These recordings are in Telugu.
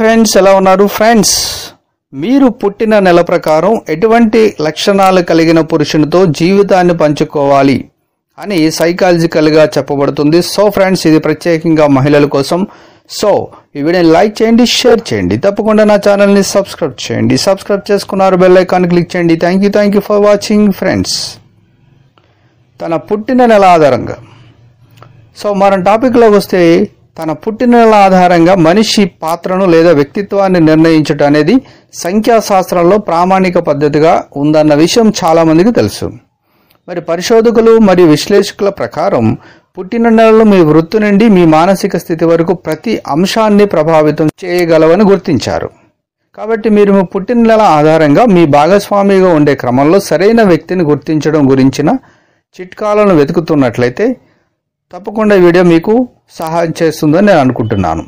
ఫ్రెండ్స్ ఎలా ఉన్నారు? ఫ్రెండ్స్ మీరు పుట్టిన నెల ప్రకారం ఎటువంటి లక్షణాలు కలిగిన పురుషునితో జీవితాన్ని పంచుకోవాలి అని సైకాలజికల్గా చెప్పబడుతుంది. సో ఫ్రెండ్స్ ఇది ప్రత్యేకంగా మహిళల కోసం. సో ఈ వీడియోని లైక్ చేయండి షేర్ చేయండి. తప్పకుండా నా ఛానల్ని సబ్స్క్రైబ్ చేయండి. సబ్స్క్రైబ్ చేసుకున్నారు బెల్ ఐకాన్ క్లిక్ చేయండి. Thank you thank you for watching friends తన పుట్టిన నెల ఆధారంగా. సో మనం టాపిక్లోకి వస్తే తన పుట్టిన నెల ఆధారంగా మనిషి పాత్రను లేదా వ్యక్తిత్వాన్ని నిర్ణయించడం అనేది సంఖ్యాశాస్త్రంలో ప్రామాణిక పద్ధతిగా ఉందన్న విషయం చాలామందికి తెలుసు. మరి పరిశోధకులు మరియు విశ్లేషకుల ప్రకారం పుట్టిన నెలలు మీ వృత్తి నుండి మీ మానసిక స్థితి వరకు ప్రతి అంశాన్ని ప్రభావితం చేయగలవని గుర్తించారు. కాబట్టి మీరు మీ పుట్టిన నెల ఆధారంగా మీ భాగస్వామిగా ఉండే క్రమంలో సరైన వ్యక్తిని గుర్తించడం గురించిన చిట్కాలను వెతుకుతున్నట్లయితే తప్పకుండా ఈ వీడియో మీకు సహాయం చేస్తుందని నేను అనుకుంటున్నాను.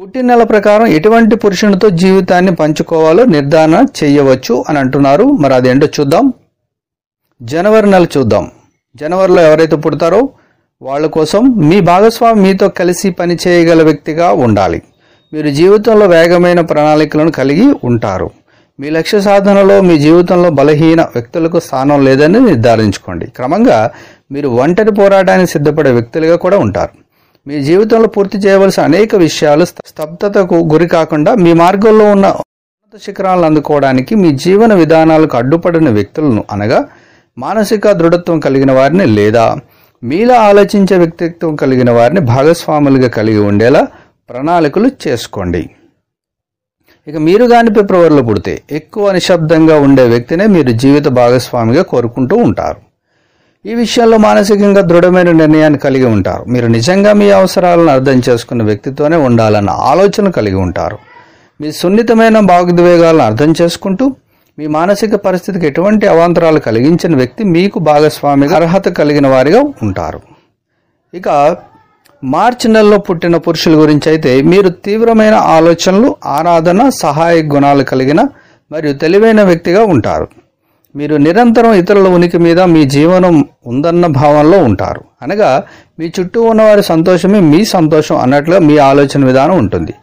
పుట్టిన నెల ప్రకారం ఎటువంటి పురుషునితో జీవితాన్ని పంచుకోవాలో నిర్ధారణ చేయవచ్చు అని అంటున్నారు. మరి అదేంటో చూద్దాం. జనవరి నెల చూద్దాం. జనవరిలో ఎవరైతే పుడతారో వాళ్ళ కోసం మీ భాగస్వామి మీతో కలిసి పని చేయగల వ్యక్తిగా ఉండాలి. మీరు జీవితంలో వేగమైన ప్రణాళికలను కలిగి ఉంటారు. మీ లక్ష్య సాధనలో మీ జీవితంలో బలహీన వ్యక్తులకు స్థానం లేదని నిర్ధారించుకోండి. క్రమంగా మీరు ఒంటరి పోరాటానికి సిద్ధపడే వ్యక్తులుగా కూడా ఉంటారు. మీ జీవితంలో పూర్తి చేయవలసిన అనేక విషయాలు స్తబ్దతకు గురి కాకుండా మీ మార్గంలో ఉన్న ఉన్నత శిఖరాలను అందుకోవడానికి మీ జీవన విధానాలకు అడ్డుపడిన వ్యక్తులను అనగా మానసిక దృఢత్వం కలిగిన వారిని లేదా మీలా ఆలోచించే వ్యక్తిత్వం కలిగిన వారిని భాగస్వాములుగా కలిగి ఉండేలా ప్రణాళికలు చేసుకోండి. ఇక మీరు కాని ఫిబ్రవరిలో పుడితే ఎక్కువ నిశ్శబ్దంగా ఉండే వ్యక్తినే మీరు జీవిత భాగస్వామిగా కోరుకుంటూ ఉంటారు. ఈ విషయంలో మానసికంగా దృఢమైన నిర్ణయాన్ని కలిగి ఉంటారు. మీరు నిజంగా మీ అవసరాలను అర్థం చేసుకున్న వ్యక్తితోనే ఉండాలన్న ఆలోచన కలిగి ఉంటారు. మీ సున్నితమైన భావోద్వేగాలను అర్థం చేసుకుంటూ మీ మానసిక పరిస్థితికి ఎటువంటి అవాంతరాలు కలిగించిన వ్యక్తి మీకు భాగస్వామి అర్హత కలిగిన వారిగా ఉంటారు. ఇక మార్చి నెలలో పుట్టిన పురుషుల గురించి అయితే మీరు తీవ్రమైన ఆలోచనలు ఆరాధన సహాయ గుణాలు కలిగిన మరియు తెలివైన వ్యక్తిగా ఉంటారు. మీరు నిరంతరం ఇతరుల ఉనికి మీద మీ జీవనం ఉందన్న భావంలో ఉంటారు. అనగా మీ చుట్టూ ఉన్నవారి సంతోషమే మీ సంతోషం అన్నట్లుగా మీ ఆలోచన విధానం ఉంటుంది.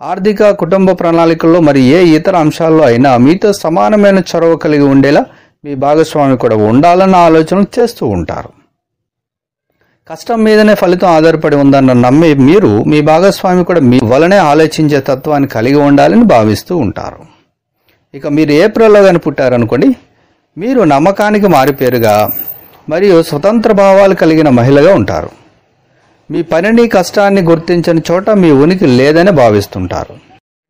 ఆర్థిక కుటుంబ ప్రణాళికల్లో మరి ఏ ఇతర అంశాల్లో అయినా మీతో సమానమైన చొరవ కలిగి ఉండేలా మీ భాగస్వామి కూడా ఉండాలన్న ఆలోచన చేస్తూ ఉంటారు. కష్టం మీదనే ఫలితం ఆధారపడి ఉందన్న నమ్మి మీరు మీ భాగస్వామి కూడా మీ వలనే ఆలోచించే తత్వాన్ని కలిగి ఉండాలని భావిస్తూ ఉంటారు. ఇక మీరు ఏప్రిల్లో కానీ పుట్టారనుకోండి మీరు నమ్మకానికి మారిపేరుగా మరియు స్వతంత్ర భావాలు కలిగిన మహిళగా ఉంటారు. మీ పనిని కష్టాన్ని గుర్తించని చోట మీ ఉనికి లేదని భావిస్తుంటారు.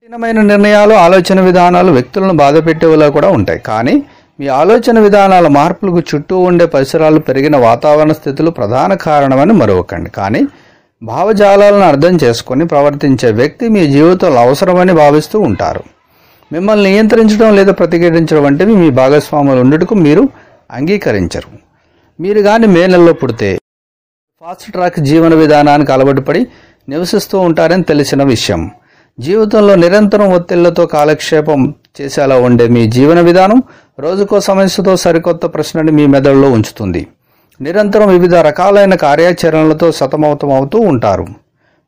కఠినమైన నిర్ణయాలు ఆలోచన విధానాలు వ్యక్తులను బాధపెట్టేవిలా కూడా ఉంటాయి. కానీ మీ ఆలోచన విధానాల మార్పులకు చుట్టూ ఉండే పరిసరాలు పెరిగిన వాతావరణ స్థితులు ప్రధాన కారణమని మరొకండి కానీ భావజాలాలను అర్థం చేసుకొని ప్రవర్తించే వ్యక్తి మీ జీవితంలో అవసరమని భావిస్తూ ఉంటారు. మిమ్మల్ని నియంత్రించడం లేదా ప్రతిఘటించడం వంటివి మీ భాగస్వాములు ఉండటకు మీరు అంగీకరించరు. మీరు కానీ మే నెలలో పుడితే ఫాస్ట్ ట్రాక్ జీవన విధానానికి అలవాటు పడి నివసిస్తూ ఉంటారని తెలిసిన విషయం. జీవితంలో నిరంతరం ఒత్తిళ్ళతో కాలక్షేపం చేసేలా ఉండే మీ జీవన విధానం రోజుకో సమస్యతో సరికొత్త ప్రశ్నని మీ మెదడులో ఉంచుతుంది. నిరంతరం వివిధ రకాలైన కార్యాచరణలతో సతమతమవుతూ ఉంటారు.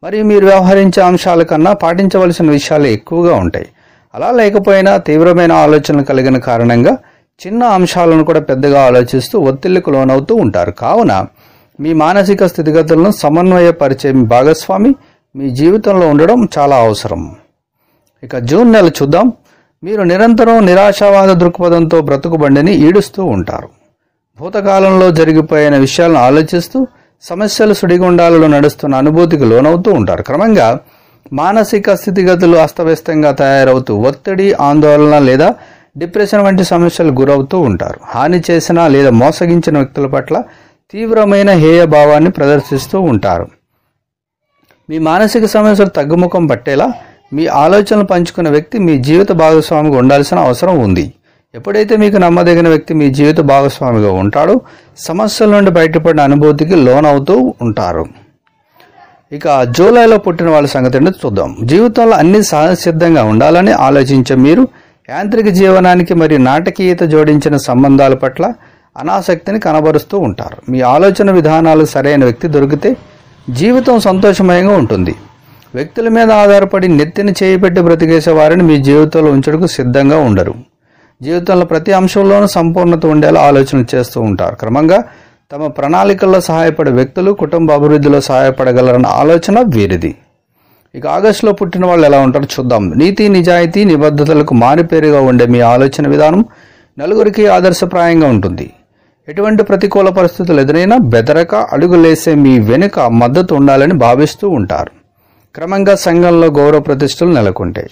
మరియు మీరు వ్యవహరించే అంశాల కన్నా పాటించవలసిన విషయాలు ఎక్కువగా ఉంటాయి. అలా లేకపోయినా తీవ్రమైన ఆలోచనలు కలిగిన కారణంగా చిన్న అంశాలను కూడా పెద్దగా ఆలోచిస్తూ ఒత్తిళ్ళకు లోనవుతూ ఉంటారు. కావున మీ మానసిక స్థితిగతులను సమన్వయపరిచే మీ భాగస్వామి మీ జీవితంలో ఉండడం చాలా అవసరం. ఇక జూన్ నెల చూద్దాం. మీరు నిరంతరం నిరాశావాద దృక్పథంతో బ్రతుకుబండిని ఈడుస్తూ ఉంటారు. భూతకాలంలో జరిగిపోయిన విషయాలను ఆలోచిస్తూ సమస్యలు సుడిగుండాలలో నడుస్తున్న అనుభూతికి లోనవుతూ ఉంటారు. క్రమంగా మానసిక స్థితిగతులు అస్తవ్యస్తంగా తయారవుతూ ఒత్తిడి ఆందోళన లేదా డిప్రెషన్ వంటి సమస్యలు గురవుతూ ఉంటారు. హాని చేసిన లేదా మోసగించిన వ్యక్తుల పట్ల తీవ్రమైన హేయ భావాన్ని ప్రదర్శిస్తూ ఉంటారు. మీ మానసిక సమస్యలు తగ్గుముఖం పట్టేలా మీ ఆలోచనలు పంచుకున్న వ్యక్తి మీ జీవిత భాగస్వామిగా ఉండాల్సిన అవసరం ఉంది. ఎప్పుడైతే మీకు నమ్మదగిన వ్యక్తి మీ జీవిత భాగస్వామిగా ఉంటాడో సమస్యల నుండి బయటపడిన అనుభూతికి లోనవుతూ ఉంటారు. ఇక జూలైలో పుట్టిన వాళ్ళ సంగతి చూద్దాం. జీవితంలో అన్ని సహజసిద్ధంగా ఉండాలని ఆలోచించే మీరు యాంత్రిక జీవనానికి మరియు నాటకీయత జోడించిన సంబంధాల పట్ల అనాసక్తిని కనబరుస్తూ ఉంటారు. మీ ఆలోచన విధానాలు సరైన వ్యక్తి దొరికితే జీవితం సంతోషమయంగా ఉంటుంది. వ్యక్తుల మీద ఆధారపడి నెత్తిని చేయిపెట్టి బ్రతికేసే వారిని మీ జీవితంలో ఉంచడానికి సిద్ధంగా ఉండరు. జీవితంలో ప్రతి అంశంలోనూ సంపూర్ణత ఉండేలా ఆలోచన చేస్తూ ఉంటారు. క్రమంగా తమ ప్రణాళికల్లో సహాయపడే వ్యక్తులు కుటుంబ అభివృద్ధిలో సహాయపడగలరన్న ఆలోచన వీరిది. ఇక ఆగస్టులో పుట్టిన వాళ్ళు ఎలా ఉంటారో చూద్దాం. నీతి నిజాయితీ నిబద్ధతలకు మారిపేరుగా ఉండే మీ ఆలోచన విధానం నలుగురికి ఆదర్శప్రాయంగా ఉంటుంది. ఎటువంటి ప్రతికూల పరిస్థితులు ఎదురైనా బెదరక అడుగులేసే మీ వెనుక మద్దతు ఉండాలని భావిస్తూ ఉంటారు. క్రమంగా సంఘంలో గౌరవ ప్రతిష్టలు నెలకొంటాయి.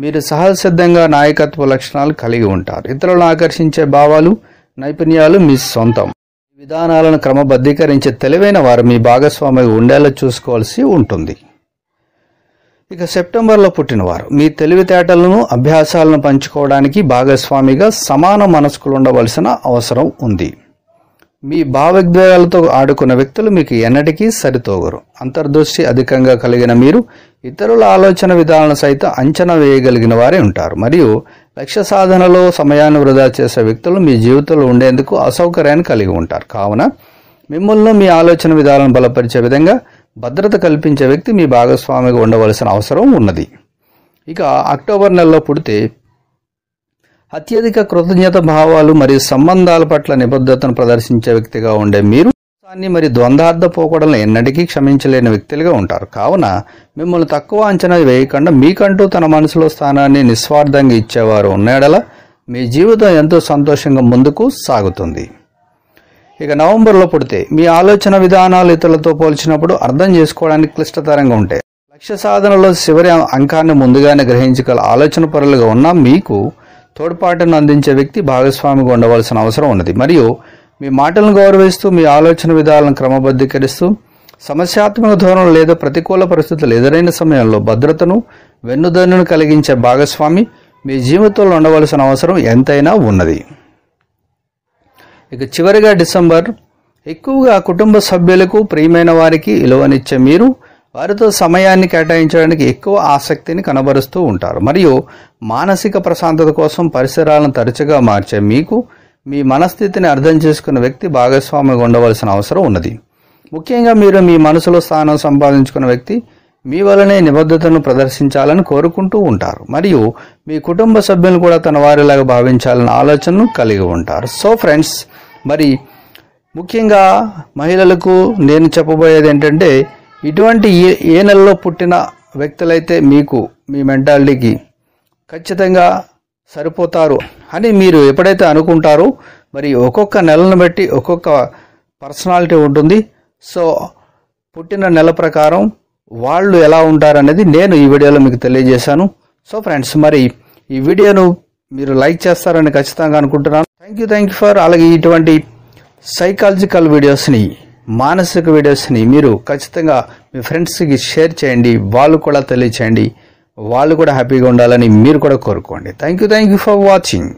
మీరు సహజసిద్ధంగా నాయకత్వ లక్షణాలు కలిగి ఉంటారు. ఇతరులను ఆకర్షించే భావాలు నైపుణ్యాలు మీ సొంతం. విధానాలను క్రమబద్ధీకరించే తెలివైన వారు మీ భాగస్వామిగా ఉండేలా చూసుకోవాల్సి ఉంటుంది. ఇక సెప్టెంబర్లో పుట్టినవారు. మీ తెలివితేటలను అభ్యాసాలను పంచుకోవడానికి భాగస్వామిగా సమాన మనస్కులు ఉండవలసిన అవసరం ఉంది. మీ భావోద్వేగాలతో ఆడుకున్న వ్యక్తులు మీకు ఎన్నటికీ సరితోగరు. అంతర్దృష్టి అధికంగా కలిగిన మీరు ఇతరుల ఆలోచన విధానాలను సైతం అంచనా వేయగలిగిన వారే ఉంటారు. మరియు లక్ష్య సాధనలో సమయాన్ని వృధా చేసే వ్యక్తులు మీ జీవితంలో ఉండేందుకు అసౌకర్యాన్ని కలిగి ఉంటారు. కావున మిమ్మల్ని మీ ఆలోచన విధానం బలపరిచే విధంగా భద్రత కల్పించే వ్యక్తి మీ భాగస్వామిగా ఉండవలసిన అవసరం ఉన్నది. ఇక అక్టోబర్ నెలలో పుడితే అత్యధిక కృతజ్ఞత భావాలు మరియు సంబంధాల పట్ల నిబద్ధతను ప్రదర్శించే వ్యక్తిగా ఉండే మీరు ద్వంద్వాన్ని మరి ద్వంద్వార్థ పోకడలను ఎన్నటికీ క్షమించలేని వ్యక్తులుగా ఉంటారు. కావున మిమ్మల్ని తక్కువ అంచనా వేయకుండా మీకంటూ తన మనసులో స్థానాన్ని నిస్వార్థంగా ఇచ్చేవారు ఉన్నేడల మీ జీవితం ఎంతో సంతోషంగా ముందుకు సాగుతుంది. ఇక నవంబర్లో పుడితే మీ ఆలోచన విధానాలు ఇతరులతో పోల్చినప్పుడు అర్థం చేసుకోవడానికి క్లిష్టతరంగా ఉంటాయి లక్ష్య సాధనలో చివరి అంకాన్ని ముందుగానే గ్రహించగల ఆలోచన పరులుగా ఉన్న మీకు తోడ్పాటును అందించే వ్యక్తి భాగస్వామిగా ఉండవలసిన అవసరం ఉన్నది. మరియు మీ మాటలను గౌరవిస్తూ మీ ఆలోచన విధాలను క్రమబద్ధీకరిస్తూ సమస్యాత్మక ధోరణులు లేదా ప్రతికూల పరిస్థితులు ఎదురైన సమయంలో భద్రతను వెన్నుదన్నును కలిగించే భాగస్వామి మీ జీవితంలో ఉండవలసిన అవసరం ఎంతైనా ఉన్నది. ఇక చివరిగా డిసెంబర్. ఎక్కువగా కుటుంబ సభ్యులకు ప్రియమైన వారికి విలువనిచ్చే మీరు వారితో సమయాన్ని కేటాయించడానికి ఎక్కువ ఆసక్తిని కనబరుస్తూ ఉంటారు. మరియు మానసిక ప్రశాంతత కోసం పరిసరాలను తరచుగా మార్చే మీకు మీ మనస్థితిని అర్థం చేసుకున్న వ్యక్తి భాగస్వామిగా ఉండవలసిన అవసరం ఉన్నది. ముఖ్యంగా మీరు మీ మనసులో స్థానం సంపాదించుకున్న వ్యక్తి మీ వలనే నిబద్ధతను ప్రదర్శించాలని కోరుకుంటూ ఉంటారు. మరియు మీ కుటుంబ సభ్యులు కూడా తన వారిలాగా భావించాలన్న ఆలోచనను కలిగి ఉంటారు. సో ఫ్రెండ్స్ మరి ముఖ్యంగా మహిళలకు నేను చెప్పబోయేది ఏంటంటే ఇటువంటి ఏ ఏ నెలలో పుట్టిన వ్యక్తులైతే మీకు మీ మెంటాలిటీకి ఖచ్చితంగా సరిపోతారు అని మీరు ఎప్పుడైతే అనుకుంటారో మరి ఒక్కొక్క నెలను బట్టి ఒక్కొక్క పర్సనాలిటీ ఉంటుంది. సో పుట్టిన నెల ప్రకారం వాళ్ళు ఎలా ఉంటారనేది నేను ఈ వీడియోలో మీకు తెలియజేశాను. సో ఫ్రెండ్స్ మరి ఈ వీడియోను మీరు లైక్ చేస్తారని ఖచ్చితంగా అనుకుంటున్నాను. Thank you thank you for అలాగే ఇటువంటి సైకాలజికల్ వీడియోస్ని మానసిక వీడియోస్ని మీరు ఖచ్చితంగా మీ ఫ్రెండ్స్కి షేర్ చేయండి. వాళ్ళు కూడా తెలియచేయండి. వాళ్ళు కూడా హ్యాపీగా ఉండాలని మీరు కూడా కోరుకోండి. Thank you thank you for watching